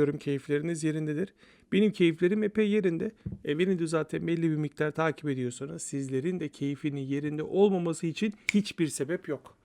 Umuyorum keyifleriniz yerindedir. Benim keyiflerim epey yerinde. E beni de zaten belli bir miktar takip ediyorsanız sizlerin de keyfinin yerinde olmaması için hiçbir sebep yok.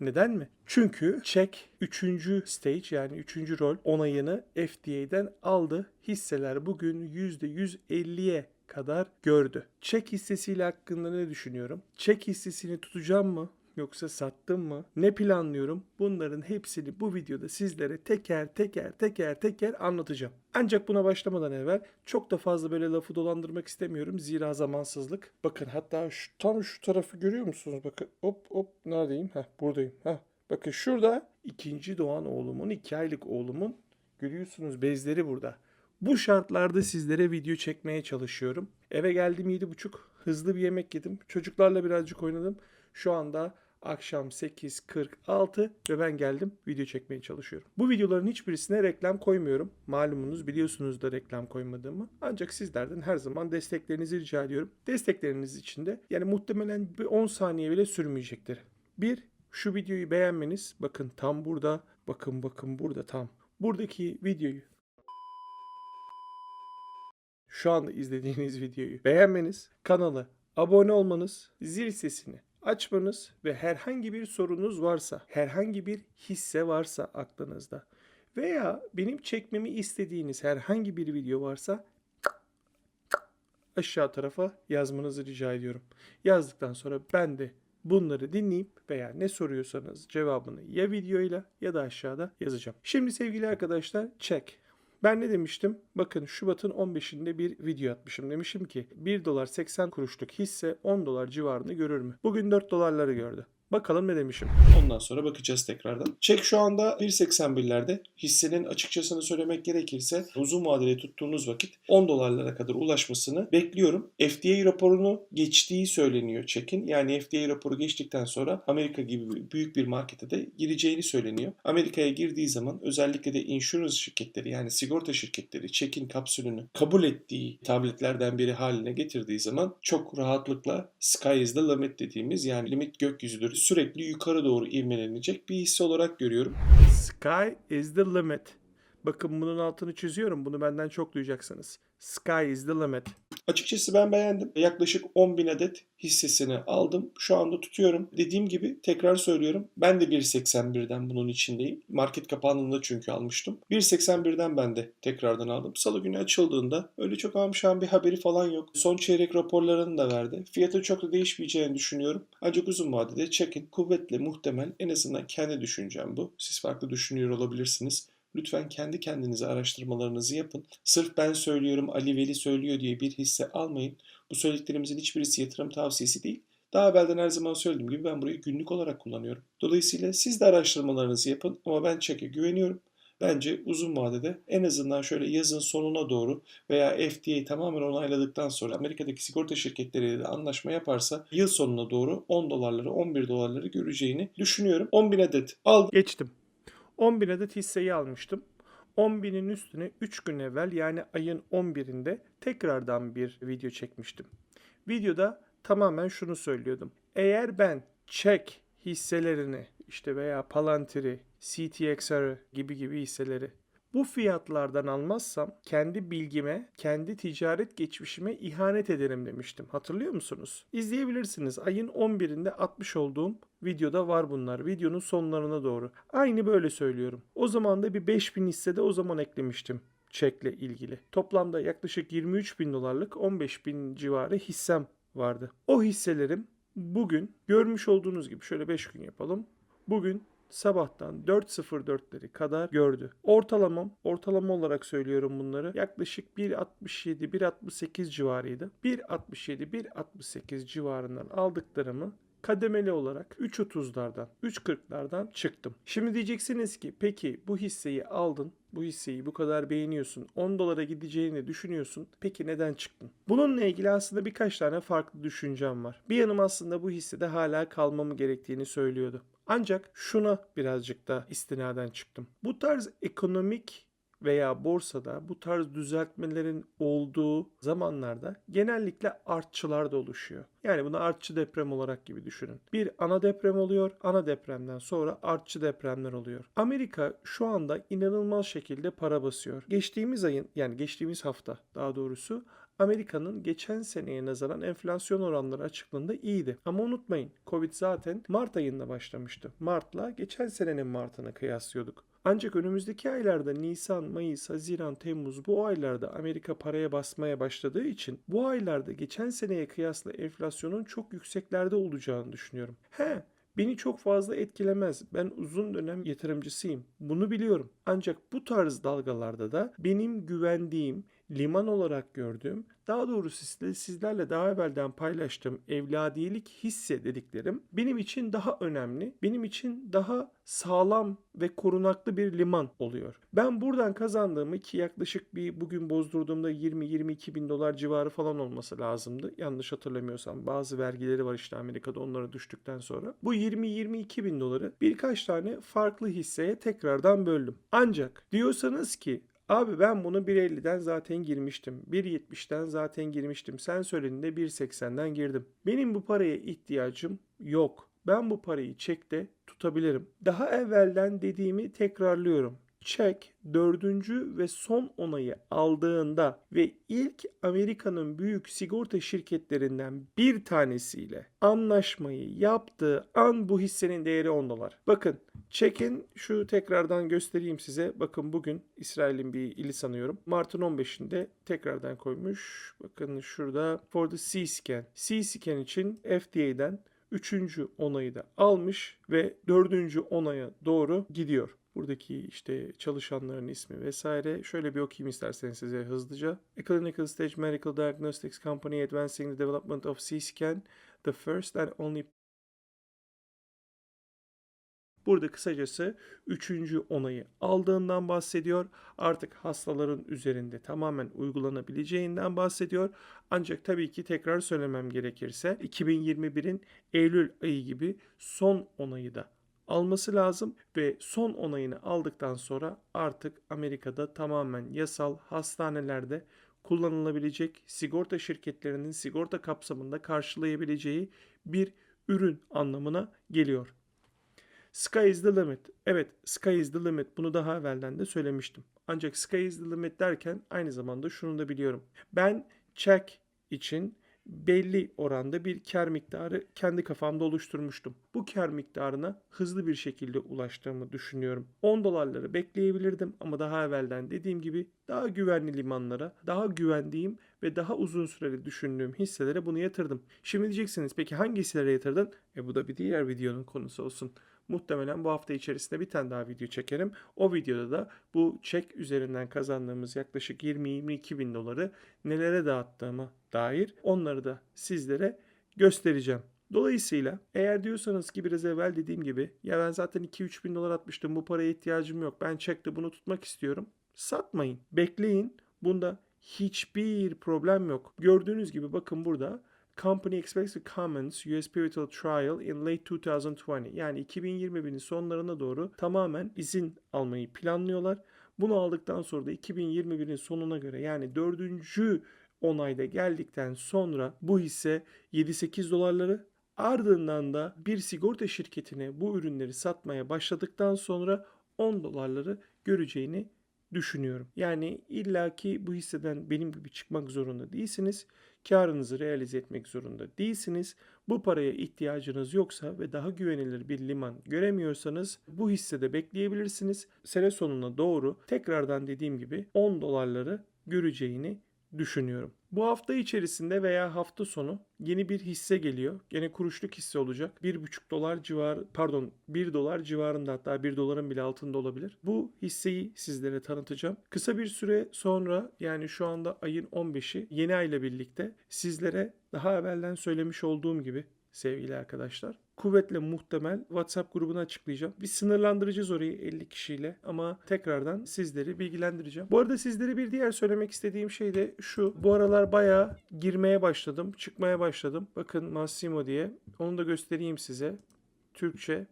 Neden mi? Çünkü Çek 3. stage yani 3. rol onayını FDA'den aldı. Hisseler bugün %150'ye kadar gördü. Çek hissesiyle hakkında ne düşünüyorum? Çek hissesini tutacağım mı? Yoksa sattım mı? Ne planlıyorum? Bunların hepsini bu videoda sizlere teker teker teker teker anlatacağım. Ancak buna başlamadan evvel çok da fazla böyle lafı dolandırmak istemiyorum. Zira zamansızlık. Bakın hatta şu, tam şu tarafı görüyor musunuz? Bakın hop hop neredeyim? Heh buradayım. Heh. Bakın şurada ikinci doğan oğlumun, iki aylık oğlumun görüyorsunuz bezleri burada. Bu şartlarda sizlere video çekmeye çalışıyorum. Eve geldim 7.30. Hızlı bir yemek yedim. Çocuklarla birazcık oynadım. Şu anda akşam 8.46 ve ben geldim video çekmeye çalışıyorum. Bu videoların hiçbirisine reklam koymuyorum. Malumunuz biliyorsunuz da reklam koymadığımı. Ancak sizlerden her zaman desteklerinizi rica ediyorum. Destekleriniz için de yani muhtemelen bir 10 saniye bile sürmeyecektir. Bir, şu videoyu beğenmeniz. Bakın tam burada. Bakın bakın burada tam. Buradaki videoyu şu anda izlediğiniz videoyu beğenmeniz, kanala abone olmanız, zil sesini açmanız ve herhangi bir sorunuz varsa, herhangi bir hisse varsa aklınızda veya benim çekmemi istediğiniz herhangi bir video varsa aşağı tarafa yazmanızı rica ediyorum. Yazdıktan sonra ben de bunları dinleyip veya ne soruyorsanız cevabını ya videoyla ya da aşağıda yazacağım. Şimdi sevgili arkadaşlar çek. Ben ne demiştim? Bakın Şubat'ın 15'inde bir video atmışım. Demişim ki 1 dolar 80 kuruşluk hisse 10 dolar civarını görür mü? Bugün 4 dolarları gördü. Bakalım ne demişim. Ondan sonra bakacağız tekrardan. Çek şu anda 1.81'lerde. Hissenin açıkçasını söylemek gerekirse uzun vadeli tuttuğunuz vakit 10 dolarlara kadar ulaşmasını bekliyorum. FDA raporunu geçtiği söyleniyor Çek'in. Yani FDA raporu geçtikten sonra Amerika gibi büyük bir markete de gireceğini söyleniyor. Amerika'ya girdiği zaman özellikle de insurance şirketleri yani sigorta şirketleri Çek'in kapsülünü kabul ettiği tabletlerden biri haline getirdiği zaman çok rahatlıkla sky is the limit dediğimiz yani limit gökyüzüdür sürekli yukarı doğru ivmelenecek bir hisse olarak görüyorum. Sky is the limit. Bakın bunun altını çiziyorum. Bunu benden çok duyacaksınız. Sky is the limit. Açıkçası ben beğendim. Yaklaşık 10 bin adet hissesini aldım. Şu anda tutuyorum. Dediğim gibi tekrar söylüyorum. Ben de 1.81'den bunun içindeyim. Market kapanığında çünkü almıştım. 1.81'den ben de tekrardan aldım. Salı günü açıldığında öyle çok amşan bir haberi falan yok. Son çeyrek raporlarını da verdi. Fiyatı çok da değişmeyeceğini düşünüyorum. Ancak uzun vadede çekin kuvvetle muhtemel en azından kendi düşüncem bu. Siz farklı düşünüyor olabilirsiniz. Lütfen kendi kendinize araştırmalarınızı yapın. Sırf ben söylüyorum, Ali Veli söylüyor diye bir hisse almayın. Bu söylediklerimizin hiçbirisi yatırım tavsiyesi değil. Daha evvelden her zaman söylediğim gibi ben burayı günlük olarak kullanıyorum. Dolayısıyla siz de araştırmalarınızı yapın ama ben çeke güveniyorum. Bence uzun vadede en azından şöyle yazın sonuna doğru veya FDA tamamen onayladıktan sonra Amerika'daki sigorta şirketleriyle de anlaşma yaparsa yıl sonuna doğru 10 dolarları 11 dolarları göreceğini düşünüyorum. 10 bin adet aldım. Geçtim. 10 bin adet hisseyi almıştım. 10 binin üstüne 3 gün evvel yani ayın 11'inde tekrardan bir video çekmiştim. Videoda tamamen şunu söylüyordum. Eğer ben çek hisselerini işte veya Palantir'i, CTXR gibi gibi hisseleri bu fiyatlardan almazsam kendi bilgime, kendi ticaret geçmişime ihanet ederim demiştim. Hatırlıyor musunuz? İzleyebilirsiniz. Ayın 11'inde atmış olduğum videoda var bunlar. Videonun sonlarına doğru. Aynı böyle söylüyorum. O zaman da bir 5000 hisse de o zaman eklemiştim çekle ilgili. Toplamda yaklaşık 23 bin dolarlık 15 bin civarı hissem vardı. O hisselerim bugün görmüş olduğunuz gibi şöyle 5 gün yapalım. Bugün sabahtan 4.04'leri kadar gördü. Ortalamam, ortalama olarak söylüyorum bunları. Yaklaşık 1.67, 1.68 civarıydı. 1.67, 1.68 civarından aldıklarımı kademeli olarak 3.30'lardan, 3.40'lardan çıktım. Şimdi diyeceksiniz ki peki bu hisseyi aldın, bu hisseyi bu kadar beğeniyorsun, 10 dolara gideceğini düşünüyorsun. Peki neden çıktın? Bununla ilgili aslında birkaç tane farklı düşüncem var. Bir yanım aslında bu hissede hala kalmamı gerektiğini söylüyordu. Ancak şuna birazcık da istinaden çıktım. Bu tarz ekonomik veya borsada bu tarz düzeltmelerin olduğu zamanlarda genellikle artçılar da oluşuyor. Yani bunu artçı deprem olarak gibi düşünün. Bir ana deprem oluyor, ana depremden sonra artçı depremler oluyor. Amerika şu anda inanılmaz şekilde para basıyor. Geçtiğimiz ayın yani geçtiğimiz hafta daha doğrusu Amerika'nın geçen seneye nazaran enflasyon oranları açıklandığında iyiydi. Ama unutmayın Covid zaten Mart ayında başlamıştı. Mart'la geçen senenin Mart'ını kıyaslıyorduk. Ancak önümüzdeki aylarda Nisan, Mayıs, Haziran, Temmuz bu aylarda Amerika paraya basmaya başladığı için bu aylarda geçen seneye kıyasla enflasyonun çok yükseklerde olacağını düşünüyorum. He, Beni çok fazla etkilemez. Ben uzun dönem yatırımcısıyım. Bunu biliyorum. Ancak bu tarz dalgalarda da benim güvendiğim, liman olarak gördüğüm, daha doğrusu sizle- sizlerle daha evvelden paylaştığım evladiyelik hisse dediklerim benim için daha önemli, benim için daha sağlam ve korunaklı bir liman oluyor. Ben buradan kazandığımı ki yaklaşık bir bugün bozdurduğumda 20-22 bin dolar civarı falan olması lazımdı. Yanlış hatırlamıyorsam bazı vergileri var işte Amerika'da onlara düştükten sonra. Bu 20-22 bin doları birkaç tane farklı hisseye tekrardan böldüm. Ancak diyorsanız ki Abi ben bunu 1.50'den zaten girmiştim. 1.70'den zaten girmiştim. Sen söylediğinde 1.80'den girdim. Benim bu paraya ihtiyacım yok. Ben bu parayı çekte tutabilirim. Daha evvelden dediğimi tekrarlıyorum. Çek dördüncü ve son onayı aldığında ve ilk Amerika'nın büyük sigorta şirketlerinden bir tanesiyle anlaşmayı yaptığı an bu hissenin değeri 10 dolar. Bakın Çekin şu tekrardan göstereyim size. Bakın bugün İsrail'in bir ili sanıyorum. Mart'ın 15'inde tekrardan koymuş. Bakın şurada for the C-Scan. C-Scan için FDA'den üçüncü onayı da almış ve dördüncü onaya doğru gidiyor. Buradaki işte çalışanların ismi vesaire. Şöyle bir okuyayım isterseniz size hızlıca. A clinical stage medical diagnostics company advancing the development of C-Scan, the first and only Burada kısacası üçüncü onayı aldığından bahsediyor. Artık hastaların üzerinde tamamen uygulanabileceğinden bahsediyor. Ancak tabii ki tekrar söylemem gerekirse 2021'in Eylül ayı gibi son onayı da alması lazım ve son onayını aldıktan sonra artık Amerika'da tamamen yasal hastanelerde kullanılabilecek sigorta şirketlerinin sigorta kapsamında karşılayabileceği bir ürün anlamına geliyor. Sky is the limit. Evet, sky is the limit. Bunu daha evvelden de söylemiştim. Ancak sky is the limit derken aynı zamanda şunu da biliyorum. Ben check için belli oranda bir kar miktarı kendi kafamda oluşturmuştum. Bu kar miktarına hızlı bir şekilde ulaştığımı düşünüyorum. 10 dolarları bekleyebilirdim ama daha evvelden dediğim gibi daha güvenli limanlara, daha güvendiğim ve daha uzun süreli düşündüğüm hisselere bunu yatırdım. Şimdi diyeceksiniz peki hangi hisselere yatırdın? E bu da bir diğer videonun konusu olsun. Muhtemelen bu hafta içerisinde bir tane daha video çekerim. O videoda da bu çek üzerinden kazandığımız yaklaşık 20-22 bin doları nelere dağıttığıma dair onları da sizlere göstereceğim. Dolayısıyla eğer diyorsanız ki biraz evvel dediğim gibi ya ben zaten 2-3 bin dolar atmıştım bu paraya ihtiyacım yok ben çekte bunu tutmak istiyorum. Satmayın bekleyin bunda hiçbir problem yok. Gördüğünüz gibi bakın burada Company expects to commence US pivotal trial in late 2020. Yani 2021'in sonlarına doğru tamamen izin almayı planlıyorlar. Bunu aldıktan sonra da 2021'in sonuna göre yani dördüncü onayda geldikten sonra bu hisse 7-8 dolarları ardından da bir sigorta şirketine bu ürünleri satmaya başladıktan sonra 10 dolarları göreceğini düşünüyorum. Yani illaki bu hisseden benim gibi çıkmak zorunda değilsiniz. Karınızı realize etmek zorunda değilsiniz. Bu paraya ihtiyacınız yoksa ve daha güvenilir bir liman göremiyorsanız bu hissede bekleyebilirsiniz. Sene sonuna doğru tekrardan dediğim gibi 10 dolarları göreceğini düşünüyorum. Bu hafta içerisinde veya hafta sonu yeni bir hisse geliyor. Gene kuruşluk hisse olacak. 1,5 dolar civarı pardon 1 dolar civarında hatta 1 doların bile altında olabilir. Bu hisseyi sizlere tanıtacağım. Kısa bir süre sonra yani şu anda ayın 15'i yeni ayla birlikte sizlere daha evvelden söylemiş olduğum gibi sevgili arkadaşlar. Kuvvetle muhtemel WhatsApp grubunu açıklayacağım. Bir sınırlandıracağız orayı 50 kişiyle ama tekrardan sizleri bilgilendireceğim. Bu arada sizlere bir diğer söylemek istediğim şey de şu. Bu aralar bayağı girmeye başladım, çıkmaya başladım. Bakın Massimo diye. Onu da göstereyim size. Türkçe.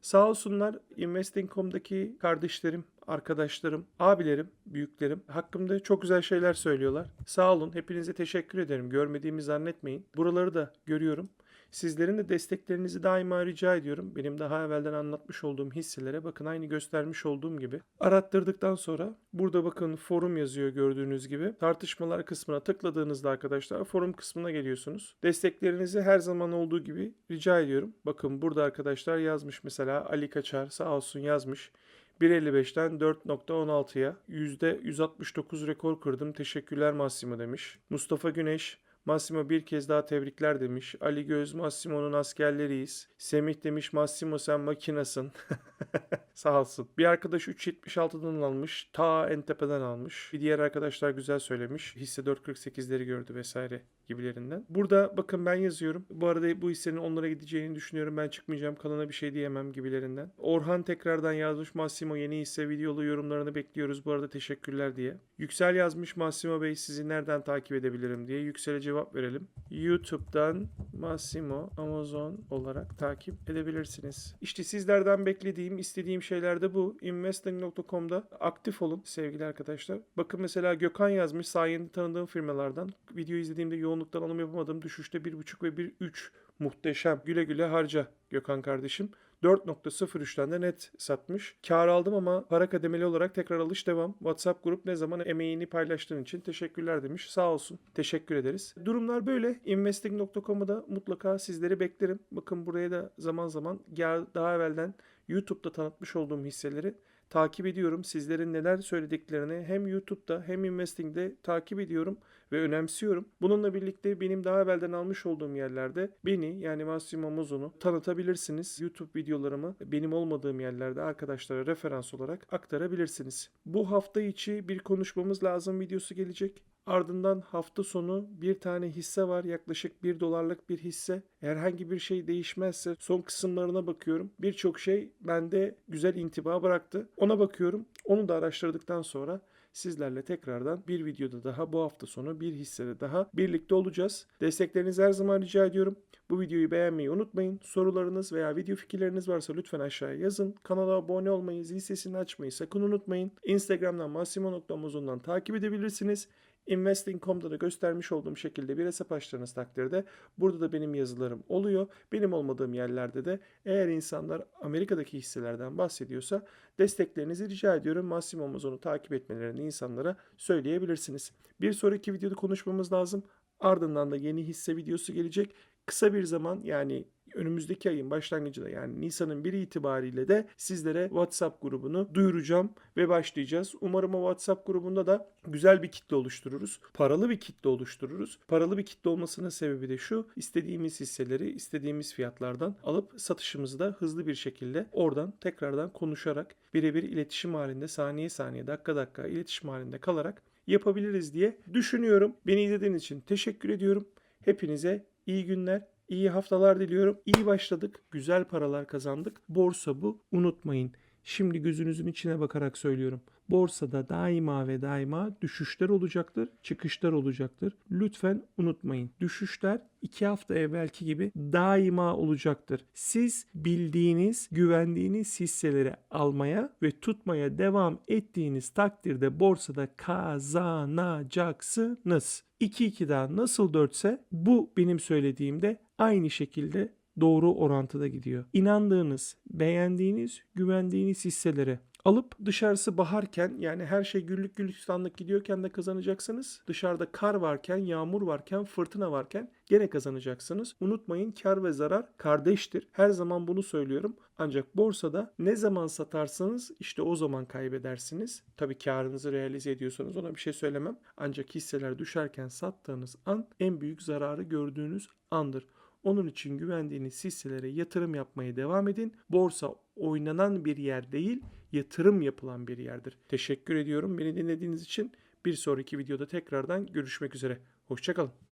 Sağ olsunlar Investing.com'daki kardeşlerim, arkadaşlarım, abilerim, büyüklerim hakkımda çok güzel şeyler söylüyorlar. Sağ olun. Hepinize teşekkür ederim. Görmediğimi zannetmeyin. Buraları da görüyorum. Sizlerin de desteklerinizi daima rica ediyorum. Benim daha evvelden anlatmış olduğum hisselere bakın aynı göstermiş olduğum gibi. Arattırdıktan sonra burada bakın forum yazıyor gördüğünüz gibi. Tartışmalar kısmına tıkladığınızda arkadaşlar forum kısmına geliyorsunuz. Desteklerinizi her zaman olduğu gibi rica ediyorum. Bakın burada arkadaşlar yazmış mesela Ali Kaçar sağ olsun yazmış. 1.55'ten 4.16'ya %169 rekor kırdım. Teşekkürler Massimo demiş. Mustafa Güneş Massimo bir kez daha tebrikler demiş. Ali Göz Massimo'nun askerleriyiz. Semih demiş Massimo sen makinasın. Olsun. Bir arkadaş 3.76'dan almış. Ta en tepeden almış. Bir diğer arkadaşlar güzel söylemiş. Hisse 4.48'leri gördü vesaire gibilerinden. Burada bakın ben yazıyorum. Bu arada bu hissenin onlara gideceğini düşünüyorum. Ben çıkmayacağım. Kalana bir şey diyemem gibilerinden. Orhan tekrardan yazmış. Massimo yeni hisse videolu yorumlarını bekliyoruz. Bu arada teşekkürler diye. Yüksel yazmış. Massimo Bey sizi nereden takip edebilirim diye. Yüksel'e cevap verelim. YouTube'dan Massimo Amazon olarak takip edebilirsiniz. İşte sizlerden beklediğim, istediğim şeyler de bu. Investing.com'da aktif olun sevgili arkadaşlar. Bakın mesela Gökhan yazmış sayende tanıdığım firmalardan. Video izlediğimde yoğunluktan alım yapamadım. Düşüşte 1.5 ve 1.3 muhteşem. Güle güle harca Gökhan kardeşim. 4.03'ten de net satmış. Kar aldım ama para kademeli olarak tekrar alış devam. WhatsApp grup ne zaman emeğini paylaştığın için teşekkürler demiş. Sağ olsun. Teşekkür ederiz. Durumlar böyle. Investing.com'u da mutlaka sizleri beklerim. Bakın buraya da zaman zaman gel- daha evvelden YouTube'da tanıtmış olduğum hisseleri takip ediyorum. Sizlerin neler söylediklerini hem YouTube'da hem Investing'de takip ediyorum ve önemsiyorum. Bununla birlikte benim daha evvelden almış olduğum yerlerde beni yani Massimo Mozon'u tanıtabilirsiniz. YouTube videolarımı benim olmadığım yerlerde arkadaşlara referans olarak aktarabilirsiniz. Bu hafta içi bir konuşmamız lazım videosu gelecek. Ardından hafta sonu bir tane hisse var. Yaklaşık 1 dolarlık bir hisse. Herhangi bir şey değişmezse son kısımlarına bakıyorum. Birçok şey bende güzel intiba bıraktı. Ona bakıyorum. Onu da araştırdıktan sonra sizlerle tekrardan bir videoda daha bu hafta sonu bir hissede daha birlikte olacağız. Desteklerinizi her zaman rica ediyorum. Bu videoyu beğenmeyi unutmayın. Sorularınız veya video fikirleriniz varsa lütfen aşağıya yazın. Kanala abone olmayı, zil sesini açmayı sakın unutmayın. Instagram'dan massimo.muzundan takip edebilirsiniz. Investing.com'da da göstermiş olduğum şekilde bir hesap açtığınız takdirde burada da benim yazılarım oluyor. Benim olmadığım yerlerde de eğer insanlar Amerika'daki hisselerden bahsediyorsa desteklerinizi rica ediyorum. Massimo Amazon'u takip etmelerini insanlara söyleyebilirsiniz. Bir sonraki videoda konuşmamız lazım. Ardından da yeni hisse videosu gelecek. Kısa bir zaman yani önümüzdeki ayın başlangıcında yani Nisan'ın 1 itibariyle de sizlere WhatsApp grubunu duyuracağım ve başlayacağız. Umarım o WhatsApp grubunda da güzel bir kitle oluştururuz. Paralı bir kitle oluştururuz. Paralı bir kitle olmasının sebebi de şu. istediğimiz hisseleri istediğimiz fiyatlardan alıp satışımızı da hızlı bir şekilde oradan tekrardan konuşarak birebir iletişim halinde saniye saniye dakika dakika iletişim halinde kalarak yapabiliriz diye düşünüyorum. Beni izlediğiniz için teşekkür ediyorum. Hepinize iyi günler, iyi haftalar diliyorum. İyi başladık, güzel paralar kazandık. Borsa bu, unutmayın. Şimdi gözünüzün içine bakarak söylüyorum. Borsada daima ve daima düşüşler olacaktır, çıkışlar olacaktır. Lütfen unutmayın. Düşüşler iki hafta evvelki gibi daima olacaktır. Siz bildiğiniz, güvendiğiniz hisseleri almaya ve tutmaya devam ettiğiniz takdirde borsada kazanacaksınız. 2-2'den nasıl 4 ise bu benim söylediğimde aynı şekilde doğru orantıda gidiyor. İnandığınız, beğendiğiniz, güvendiğiniz hisseleri alıp dışarısı baharken yani her şey güllük gülistanlık gidiyorken de kazanacaksınız. Dışarıda kar varken, yağmur varken, fırtına varken gene kazanacaksınız. Unutmayın kar ve zarar kardeştir. Her zaman bunu söylüyorum. Ancak borsada ne zaman satarsanız işte o zaman kaybedersiniz. Tabii karınızı realize ediyorsanız ona bir şey söylemem. Ancak hisseler düşerken sattığınız an en büyük zararı gördüğünüz andır. Onun için güvendiğiniz hisselere yatırım yapmaya devam edin. Borsa oynanan bir yer değil, yatırım yapılan bir yerdir. Teşekkür ediyorum beni dinlediğiniz için. Bir sonraki videoda tekrardan görüşmek üzere. Hoşçakalın.